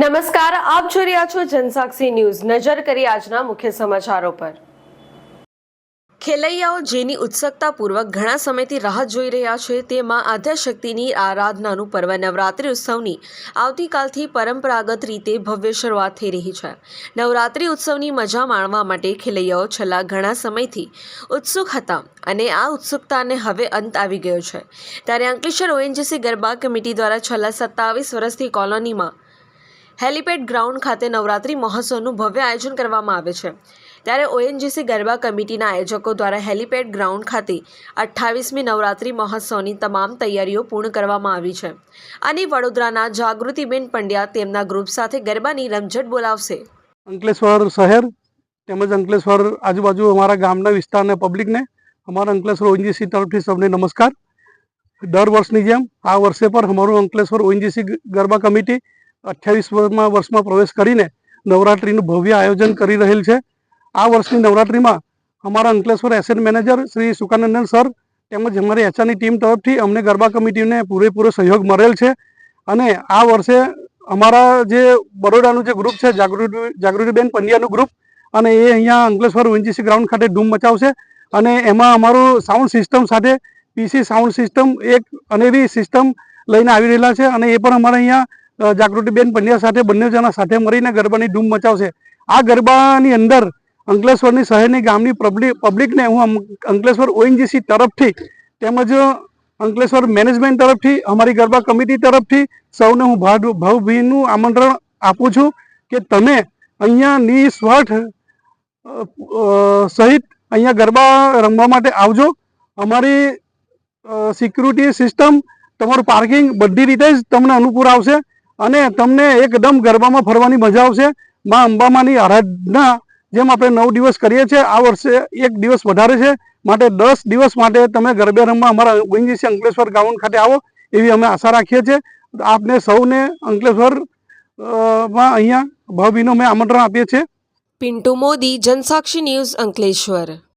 નમસ્કાર, આપ જોઈ રહ્યા છો જનસાક્ષી ન્યૂઝ. નજર કરી આજના મુખ્ય સમાચારો પર. ખેલૈયાઓ જેની ઉત્સુકતાપૂર્વક ઘણા સમયથી રાહ જોઈ રહ્યા છે તેમાં આદ્યાશક્તિની આરાધનાનું પર્વ નવરાત્રિ ઉત્સવની આવતીકાલથી પરંપરાગત રીતે ભવ્ય શરૂઆત થઈ રહી છે. નવરાત્રિ ઉત્સવની મજા માણવા માટે ખેલૈયાઓ છેલ્લા ઘણા સમયથી ઉત્સુક હતા અને આ ઉત્સુકતાને હવે અંત આવી ગયો છે. ત્યારે અંકલેશ્વર ઓએનજીસી ગરબા કમિટી દ્વારા છેલ્લા સત્તાવીસ વર્ષથી કોલોનીમાં હેલિપેડ ગ્રાઉન્ડ ખાતે નવરાત્રિ મહોત્સવનું ભવ્ય આયોજન કરવામાં આવે છે. ત્યારે ઓએનજીસી ગરબા કમિટીના આયોજકો દ્વારા હેલિપેડ ગ્રાઉન્ડ ખાતે અઠ્ઠાવીસમી નવરાત્રિ મહોત્સવની તમામ તૈયારીઓ પૂર્ણ કરવામાં આવી છે. અને વડોદરાના જાગૃતિબેન પંડ્યા તેમના ગ્રુપ સાથે ગરબાની રમઝટ બોલાવશે. અંકલેશ્વર શહેર તેમજ અંકલેશ્વર આજુબાજુ અમારા ગામના વિસ્તારના પબ્લિકને અમારા અંકલેશ્વર ઓએનજીસી તરફથી સૌને નમસ્કાર. દર વર્ષની જેમ આ વર્ષે પણ અમારું અંકલેશ્વર ઓએનજીસી ગરબા કમિટી અઠ્યાવીસ વર્ષમાં પ્રવેશ કરીને નવરાત્રિનું ભવ્ય આયોજન કરી રહેલ છે. આ વર્ષની નવરાત્રિમાં અમારા Ankleshwar asset manager Shri Sukanandan sir તેમજ અમારી એચઆરની ટીમ તરફથી અમને ગરબા કમિટીને પૂરેપૂરો સહયોગ મળેલ છે. અને આ વર્ષે અમારા જે બરોડાનું જે ગ્રુપ છે, જાગૃતિ જાગૃતિબેન પંડ્યાનું ગ્રુપ અને એ અહીંયા અંકલેશ્વર ઓએનજીસી ગ્રાઉન્ડ ખાતે ધૂમ મચાવશે. અને એમાં અમારું સાઉન્ડ સિસ્ટમ સાથે પીસી સાઉન્ડ સિસ્ટમ એક અનેરી સિસ્ટમ લઈને આવી રહેલા છે અને એ પણ અમારે અહીંયા જાગૃતિબેન પંડ્યા સાથે, બંને જણા સાથે મળીને ગરબાની ધૂમ મચાવશે. આ ગરબાની અંદર અંકલેશ્વરની શહેરની ગામની પબ્લિકને હું અંકલેશ્વર ઓએનજીસી તરફથી તેમજ અંકલેશ્વર મેનેજમેન્ટ તરફથી, અમારી ગરબા કમિટી તરફથી સૌને હું ભાવ, ભાવભીનું આમંત્રણ આપું છું કે તમે અહીંયા નિસ્વાર્થ સહિત અહીંયા ગરબા રમવા માટે આવજો. અમારી સિક્યુરિટી સિસ્ટમ તમારું પાર્કિંગ બધી રીતે જ તમને અનુકૂળ આવશે. અને તમને એકદમ ગરબામાં ફરવાની મજા આવશે. માં અંબામાની આરાધના જેમ આપણે નવ દિવસ કરીએ છીએ, આ વર્ષે એક દિવસ વધારે છે. માટે દસ દિવસ માટે તમે ગરબે રમવા અમારા ઓએનજીસી અંકલેશ્વર ગ્રાઉન્ડ ખાતે આવો એવી અમે આશા રાખીએ છીએ. આપને સૌને અંકલેશ્વરમાં અહીંયા ભાવભીનો મેં આમંત્રણ આપીએ છીએ. પિન્ટુ મોદી, જનસાક્ષી ન્યૂઝ અંકલેશ્વર.